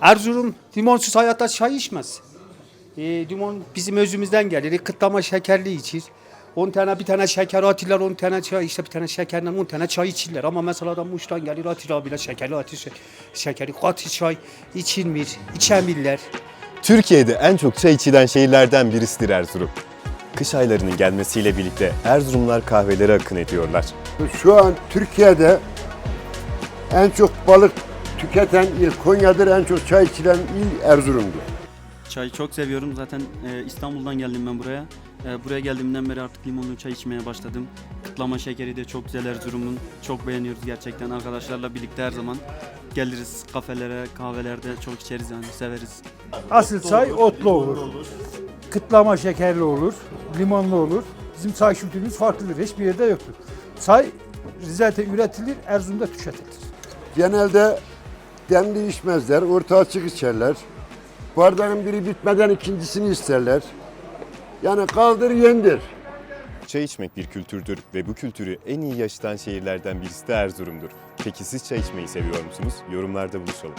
Erzurum limonsuz hayatta çay içmez. E, limon bizim özümüzden gelir. E, Kıtlama şekerli içir. 10 tane bir tane şeker atırlar, 10 tane çay, işte bir tane şekerle 10 tane çay içirler. Ama mesela adam Muş'tan gelir atır abiyle şekerli atır, şe- şekeri katı çay içilmir, içemiller. Türkiye'de en çok çay içilen şehirlerden birisidir Erzurum. Kış aylarının gelmesiyle birlikte Erzurumlar kahvelere akın ediyorlar. Şu an Türkiye'de en çok balık tüketen il Konya'dır, en çok çay içilen il Erzurum'dur. Çayı çok seviyorum. Zaten e, İstanbul'dan geldim ben buraya. E, buraya geldiğimden beri artık limonlu çay içmeye başladım. Kıtlama şekeri de çok güzel Erzurum'un. Çok beğeniyoruz gerçekten. Arkadaşlarla birlikte her zaman geliriz kafelere, kahvelerde çok içeriz yani severiz. Asıl çay otlu olur. Kıtlama şekerli olur, limonlu olur. Bizim çay kültürümüz farklıdır. Hiçbir yerde yoktur. Çay Rize'de üretilir, Erzurum'da tüketilir. Genelde demli içmezler, orta açık içerler. Bardağın biri bitmeden ikincisini isterler. Yani kaldır yendir. Çay içmek bir kültürdür ve bu kültürü en iyi yaşatan şehirlerden birisi de Erzurum'dur. Peki siz çay içmeyi seviyor musunuz? Yorumlarda buluşalım.